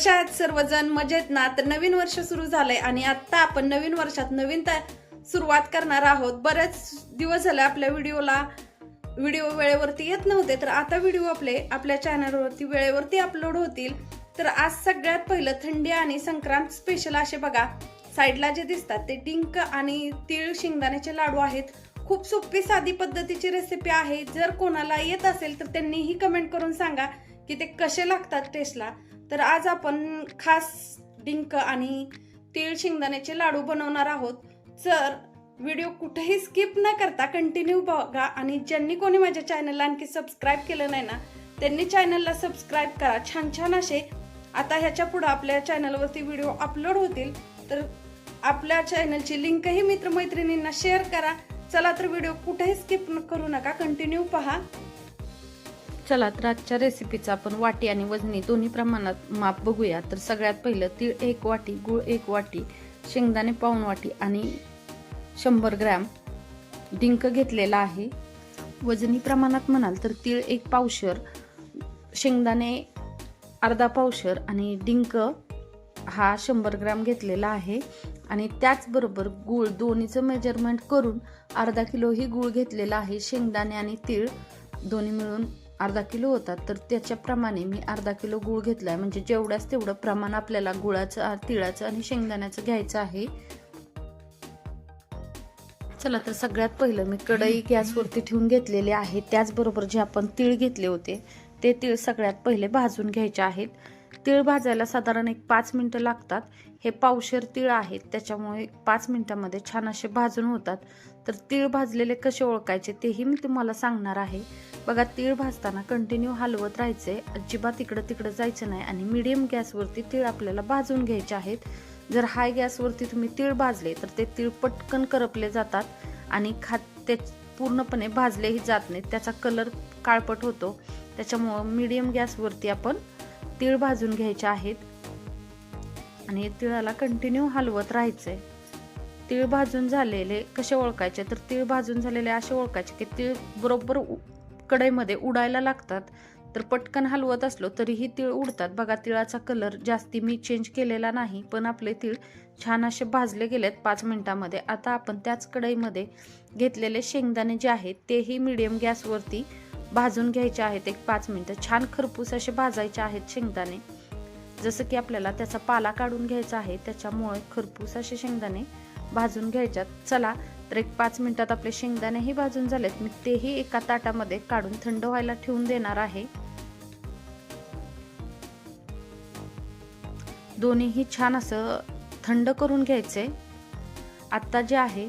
कशा आहेत सर्वजण मजेत ना तर नवीन वर्ष सुरू झालंय आणि आता आपण नवीन वर्षात नवीन सुरुवात करणार आहोत. बरेच दिवस झाले आपल्या व्हिडिओला व्हिडिओ वेळेवरती येत नव्हते तर आता व्हिडिओ आपले आपल्या चॅनलवरती वेळेवरती अपलोड होतील. तर आज सगळ्यात पहिलं थंडी आणि संक्रांत स्पेशल असे बघा. साईडला जे दिसतात ते डिंक आणि तीळ शेंगदाण्याचे लाडू आहेत. खूप सोपी साधी पद्धतीची रेसिपी आहे. जर कोणाला येत असेल तर त्यांनीही कमेंट करून सांगा की ते कसे लागतात टेस्टला तर आज आपण खास डिंक आणि तीळ शेंगदाण्याचे लाडू बनवणार आहोत. जर व्हिडिओ कुठेही स्किप न करता कंटिन्यू बघा आणि ज्यांनी कोणी माझ्या चॅनलला आणखी सबस्क्राईब केलं नाही ना त्यांनी चॅनलला सबस्क्राईब करा. छान छान असे आता ह्याच्या पुढं आपल्या चॅनलवरती व्हिडिओ अपलोड होतील. तर आपल्या चॅनलची लिंकही मित्रमैत्रिणींना शेअर करा. चला तर व्हिडिओ कुठेही स्किप करू नका कंटिन्यू पहा. चला तर आजच्या रेसिपीचा आपण वाटी आणि वजनी दोन्ही प्रमाणात माप बघूया. तर सगळ्यात पहिलं तीळ एक वाटी गुळ एक वाटी शेंगदाणे पाऊण वाटी आणि शंभर ग्रॅम डिंक घेतलेला आहे. वजनी प्रमाणात म्हणाल तर तीळ एक पावशर शेंगदाणे अर्धा पावशर आणि डिंक हा शंभर ग्रॅम घेतलेला आहे. आणि त्याचबरोबर गूळ दोन्हीचं मेजरमेंट करून अर्धा किलो ही गूळ घेतलेला आहे. शेंगदाणे आणि तीळ दोन्ही मिळून अर्धा किलो होतात तर त्याच्याप्रमाणे मी अर्धा किलो गूळ घेतला आहे म्हणजे जेवढ्याच तेवढं प्रमाण आपल्याला गुळाचं तिळाचं आणि शेंगदाण्याचं घ्यायचं आहे. चला तर सगळ्यात पहिलं मी कढई गॅसवरती ठेवून घेतलेले आहे. त्याचबरोबर जे आपण तीळ घेतले होते ते तीळ सगळ्यात पहिले भाजून घ्यायचे आहेत. तीळ भाजायला साधारण एक पाच मिनटं लागतात. हे पावशेर तीळ आहेत त्याच्यामुळे पाच मिनटामध्ये छान असे भाजून होतात. तर तीळ भाजलेले कसे ओळखायचे तेही मी तुम्हाला सांगणार आहे. बघा तीळ भाजताना कंटिन्यू हलवत राहायचे अजिबात इकडं तिकडं जायचं नाही आणि मिडियम गॅसवरती तीळ आपल्याला भाजून घ्यायचे आहेत. जर हाय गॅसवरती तुम्ही तीळ भाजले तर ते तीळ पटकन करपले जातात आणि खात ते पूर्णपणे भाजलेही जात नाहीत. त्याचा कलर काळपट होतो. त्याच्यामुळं मीडियम गॅसवरती आपण तीळ भाजून घ्यायचे आहेत. आणि तिळाला कंटिन्यू हलवत राहायचंय. तीळ भाजून झालेले कसे ओळखायचे? तर तीळ भाजून झालेले असे ओळखायचे की तीळ बरोबर कढईमध्ये उडायला लागतात. तर पटकन हलवत असलो तरीही तीळ उडतात. बघा तिळाचा कलर जास्ती मी चेंज केलेला नाही पण आपले तीळ छान असे भाजले गेलेत पाच मिनटामध्ये. आता आपण त्याच कढईमध्ये घेतलेले शेंगदाणे जे आहेत तेही मिडियम गॅसवरती भाजून घ्यायचे आहेत एक पाच मिनटं. छान खरपूस असे भाजायचे आहेत शेंगदाणे. जसं की आपल्याला त्याचा पाला काढून घ्यायचा आहे त्याच्यामुळे खरपूस असे शेंगदाणे भाजून घ्यायच्यात. चला तर एक पाच मिनिटात आपले शेंगदाणेही भाजून झालेत. मी तेही एका ताटामध्ये काढून थंड व्हायला ठेवून देणार आहे. दोन्हीही छान असं थंड करून घ्यायचे. आत्ता जे आहे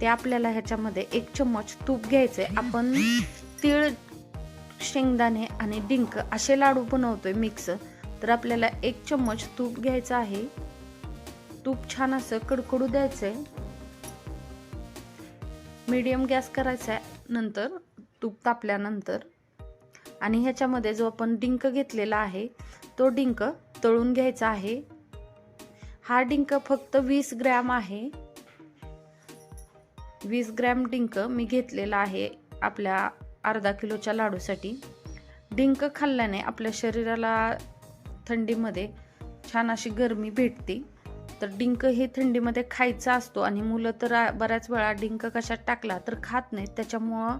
ते आपल्याला ह्याच्यामध्ये एक चम्मच तूप घ्यायचे आपण तीळ शेंगदाणे आणि डिंक असे लाडू बनवतोय मिक्स तर आपल्याला एक चम्मच तूप घ्यायचं आहे. तूप छान असं कडकडू द्यायचंय. मीडियम गॅस करायचा आहे नंतर तूप तापल्यानंतर. आणि ह्याच्यामध्ये जो आपण डिंक घेतलेला आहे तो डिंक तळून घ्यायचा आहे. हा डिंक फक्त वीस ग्रॅम आहे. वीस ग्रॅम डिंक मी घेतलेला आहे आपल्या अर्धा किलोच्या लाडूसाठी डिंक खाल्ल्याने आपल्या शरीराला थंडीमध्ये छान अशी गरमी भेटते. तर डिंक हे थंडीमध्ये खायचा असतो आणि मुलं तर बऱ्याच वेळा डिंक कशात टाकला तर खात नाहीत. त्याच्यामुळं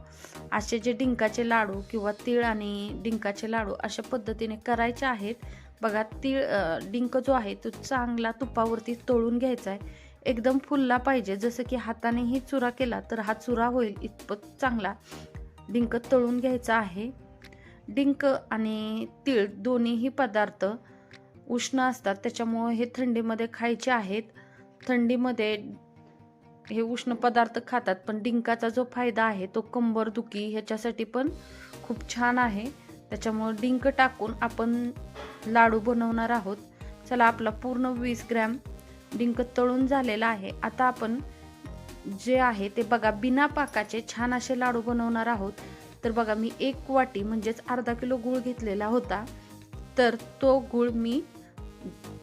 असे जे डिंकाचे लाडू किंवा तीळ आणि डिंकाचे लाडू अशा पद्धतीने करायचे आहेत. बघा तीळ डिंक जो आहे तो चांगला तुपावरती तळून घ्यायचा आहे. एकदम फुलला पाहिजे. जसं की हातानेही चुरा केला तर हा चुरा होईल इतपत चांगला. डिंक तळून घ्यायचा आहे. डिंक आणि तीळ दोन्हीही पदार्थ उष्ण असतात त्याच्यामुळं हे थंडीमध्ये खायचे आहेत. थंडीमध्ये हे उष्ण पदार्थ खातात पण डिंकाचा जो फायदा आहे तो कंबरदुखी ह्याच्यासाठी पण खूप छान आहे. त्याच्यामुळं डिंक टाकून आपण लाडू बनवणार आहोत. चला आपला पूर्ण वीस ग्रॅम डिंक तळून झालेला आहे. आता आपण जे आहे ते बघा बिना पाकाचे छान असे लाडू बनवणार आहोत. तर बघा मी एक वाटी म्हणजेच अर्धा किलो गूळ घेतलेला होता. तर तो गूळ मी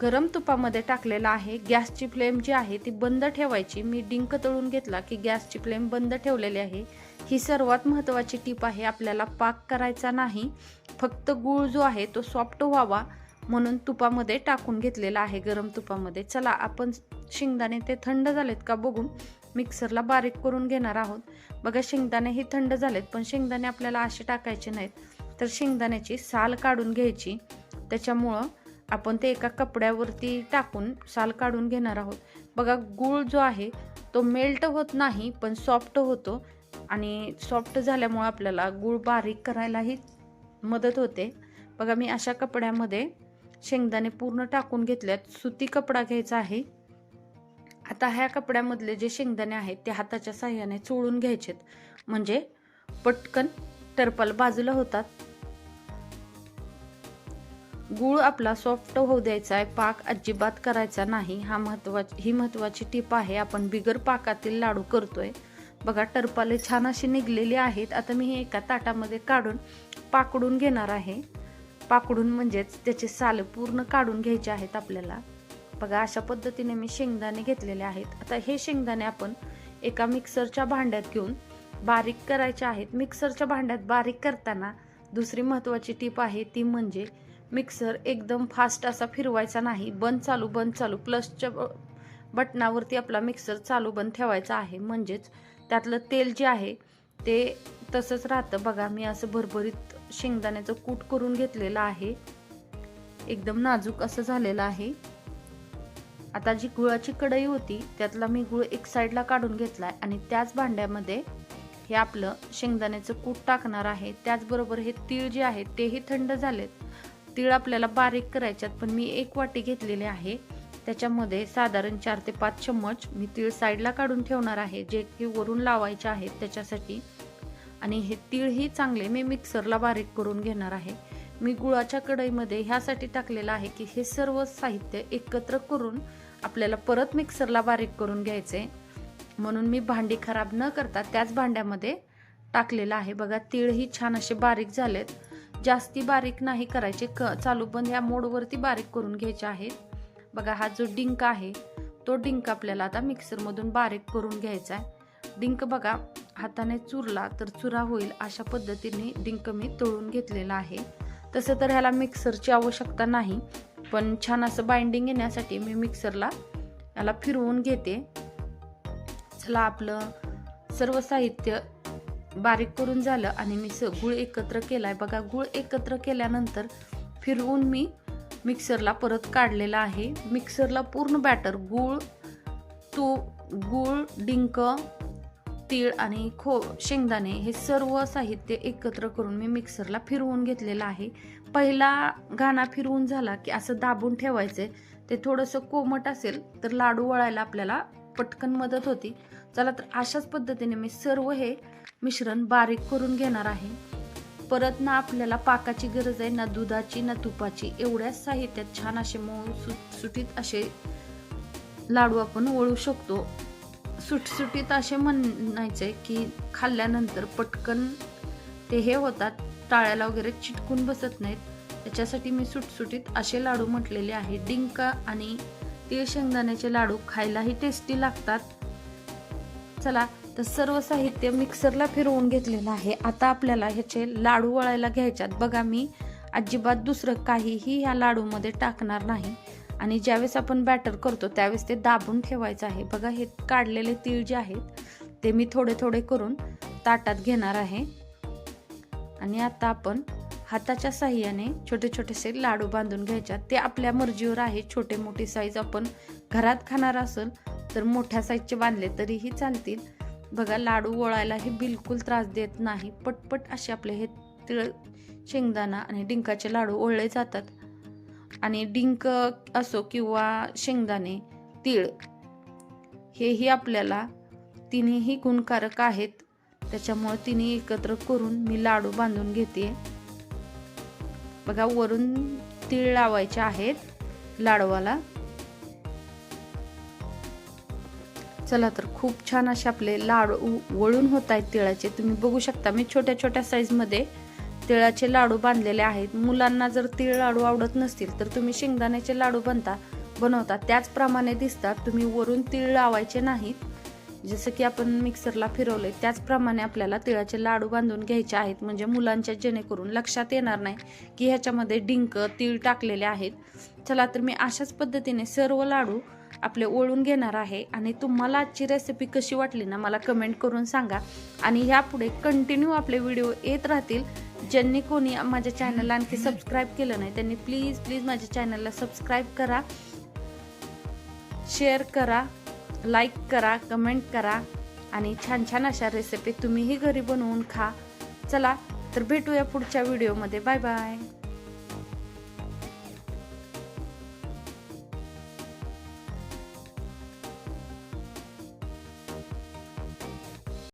गरम तुपामध्ये टाकलेला आहे. गॅसची फ्लेम जी आहे ती बंद ठेवायची. मी डिंक तळून घेतला की गॅसची फ्लेम बंद ठेवलेली आहे. ही सर्वात महत्त्वाची टीप आहे आपल्याला पाक करायचा नाही. फक्त गूळ जो आहे तो सॉफ्ट व्हावा म्हणून तुपामध्ये टाकून घेतलेला आहे गरम तुपामध्ये. चला आपण शेंगदाणे ते थंड झालेत का बघून मिक्सरला बारीक करून घेणार आहोत. बघा शेंगदाणे हे थंड झालेत पण शेंगदाणे आपल्याला असे टाकायचे नाहीत. तर शेंगदाण्याची साल काढून घ्यायची. त्याच्यामुळं आपण ते एका कपड्यावरती टाकून साल काढून घेणार आहोत. बघा गूळ जो आहे तो मेल्ट होत नाही पण सॉफ्ट होतो. आणि सॉफ्ट झाल्यामुळं आपल्याला गूळ बारीक करायलाही मदत होते. बघा मी अशा कपड्यामध्ये शेंगदाणे पूर्ण टाकून घेतल्यात. सुती कपडा घ्यायचा आहे. आता ह्या कपड्यामधले जे शेंगदाणे आहेत ते हाताच्या साह्याने चोळून घ्यायचेत. म्हणजे पटकन टरपाल बाजूला होतात. गूळ आपला सॉफ्ट होऊ द्यायचा आहे पाक अजिबात करायचा नाही. हा महत्वाची ही महत्वाची टीप आहे. आपण बिगर पाकातील लाडू करतोय. बघा टरपाले छान अशी निघलेली आहेत. आता मी हे एका ताटामध्ये काढून पाकडून घेणार आहे. पाकडून म्हणजेच त्याचे साल पूर्ण काढून घ्यायचे आहेत आपल्याला. बघा अशा पद्धतीने मी शेंगदाणे घेतलेले आहेत. आता हे शेंगदाणे आपण एका मिक्सरच्या भांड्यात घेऊन बारीक करायचे आहेत. मिक्सरच्या भांड्यात बारीक करताना दुसरी महत्त्वाची टीप आहे ती म्हणजे मिक्सर एकदम फास्ट असा फिरवायचा नाही. बंद चालू बंद चालू. प्लसच्या बटनावरती आपला मिक्सर चालू बंद ठेवायचा आहे. म्हणजेच त्यातलं तेल जे आहे ते तसंच राहतं. बघा मी असं भरभरीत शेंगदाण्याचं कूट करून घेतलेलं आहे. एकदम नाजूक असं झालेलं आहे. आता जी गुळाची कढई होती त्यातला मी गुळ एक साईडला काढून घेतलाय आणि त्याच भांड्यामध्ये हे आपलं शेंगदाण्याचं कूट टाकणार आहे. त्याचबरोबर हे तीळ जे आहे तेही थंड झालेत. तीळ आपल्याला बारीक करायच्यात पण मी एक वाटी घेतलेले आहे. त्याच्यामध्ये साधारण चार ते पाच चम्मच मी तीळ साईडला काढून ठेवणार आहे जे की वरून लावायचे आहेत त्याच्यासाठी. आणि हे तीळही चांगले मी मिक्सरला बारीक करून घेणार आहे. मी गुळाच्या कढईमध्ये ह्यासाठी टाकलेलं आहे की हे सर्व साहित्य एकत्र करून आपल्याला परत मिक्सरला बारीक करून घ्यायचे. म्हणून मी भांडी खराब न करता त्याच भांड्यामध्ये टाकलेलं आहे. बघा तीळही छान असे बारीक झालेत. जास्ती बारीक नाही करायचे. क चालू बंद ह्या मोडवरती बारीक करून घ्यायचे आहेत बघा हा जो डिंक आहे तो डिंक आपल्याला आता मिक्सरमधून बारीक करून घ्यायचा आहे. डिंक बघा हाताने चुरला तर चुरा होईल अशा पद्धतीने डिंक मी तळून घेतलेला आहे. तसं तर ह्याला मिक्सरची आवश्यकता नाही. पण छान असं बाइंडिंग येण्यासाठी मी मिक्सरला याला फिरवून घेते. चला आपलं सर्व साहित्य बारीक करून झालं आणि मी स गुळ एकत्र केलाय. बघा गुळ एकत्र केल्यानंतर फिरवून मी मिक्सरला परत काढलेला आहे. मिक्सरला पूर्ण बॅटर गूळ तूप गूळ डिंक तीळ आणि खो शेंगदाणे हे सर्व साहित्य एकत्र करून मी मिक्सरला फिरवून घेतलेलं आहे. पहिला घाणा फिरवून झाला की असं दाबून ठेवायचे ते थोडंसं कोमट असेल तर लाडू वळायला आपल्याला पटकन मदत होती. चला तर अशाच पद्धतीने मी सर्व हे मिश्रण बारीक करून घेणार आहे. परत ना आपल्याला पाकाची गरज आहे ना दुधाची ना तुपाची. एवढ्याच साहित्यात छान असे मऊ सुट सुटीत असे लाडू आपण वळू शकतो. सुटसुटीत असे म्हणायचे की खाल्ल्यानंतर पटकन ते हे होतात टाळ्याला वगैरे चिटकून बसत नाहीत. त्याच्यासाठी मी सुटसुटीत असे लाडू म्हटलेले आहे. डिंक आणि तीळ शेंगदाण्याचे लाडू खायलाही टेस्टी लागतात. चला तर सर्व साहित्य मिक्सरला फिरवून घेतलेलं आहे. आता आपल्याला ह्याचे लाडू वळायला घ्यायच्यात. बघा मी अजिबात दुसरं काहीही ह्या लाडूमध्ये टाकणार नाही. आणि ज्यावेळेस आपण बॅटर करतो त्यावेळेस ते दाबून ठेवायचं आहे. बघा हे काढलेले तीळ जे आहेत ते मी थोडे थोडे करून ताटात घेणार आहे. आणि आता आपण हाताच्या साह्याने छोटे छोटेसे लाडू बांधून घ्यायच्यात ते आपल्या मर्जीवर आहे. छोटे मोठी साईज आपण घरात खाणार असेल तर मोठ्या साईजचे बांधले तरीही चालतील. बघा लाडू ओळायलाही बिलकुल त्रास देत नाही. पटपट असे आपले हे तिळ शेंगदाणा आणि डिंकाचे लाडू ओळले जातात. आणि डिंक असो किंवा शेंगदाणे तीळ हेही आपल्याला तिन्हीही गुणकारक आहेत. त्याच्यामुळे तिन्ही एकत्र करून मी लाडू बांधून घेते बघा वरून तीळ लावायचे आहेत लाडवाला. चला तर खूप छान असे आपले लाडू वळून होत आहेत तिळाचे. तुम्ही बघू शकता मी छोट्या छोट्या साईजमध्ये तिळाचे लाडू बांधलेले आहेत. मुलांना जर तिळ लाडू आवडत नसतील तर तुम्ही शेंगदाण्याचे लाडू बनता बनवता. त्याचप्रमाणे दिसतात तुम्ही वरून तीळ लावायचे नाहीत. जसं की आपण मिक्सरला फिरवले त्याचप्रमाणे आपल्याला तिळाचे लाडू बांधून घ्यायचे आहेत. म्हणजे मुलांच्या जेणेकरून लक्षात येणार नाही की ह्याच्यामध्ये डिंक तीळ टाकलेले आहेत. चला तर मी अशाच पद्धतीने सर्व लाडू आपले ओळून घेणार आहे. आणि तुम्हाला आजची रेसिपी कशी वाटली ना मला कमेंट करून सांगा. आणि ह्यापुढे कंटिन्यू आपले व्हिडिओ येत राहतील. ज्यांनी कोणी माझ्या चॅनलला आणखी सबस्क्राईब केलं नाही त्यांनी प्लीज प्लीज माझ्या चॅनलला सबस्क्राईब करा. शेअर करा लाईक करा कमेंट करा आणि छान छान अशा रेसिपी तुम्हीही घरी बनवून खा. चला तर भेटूया पुढच्या व्हिडिओमध्ये बाय बाय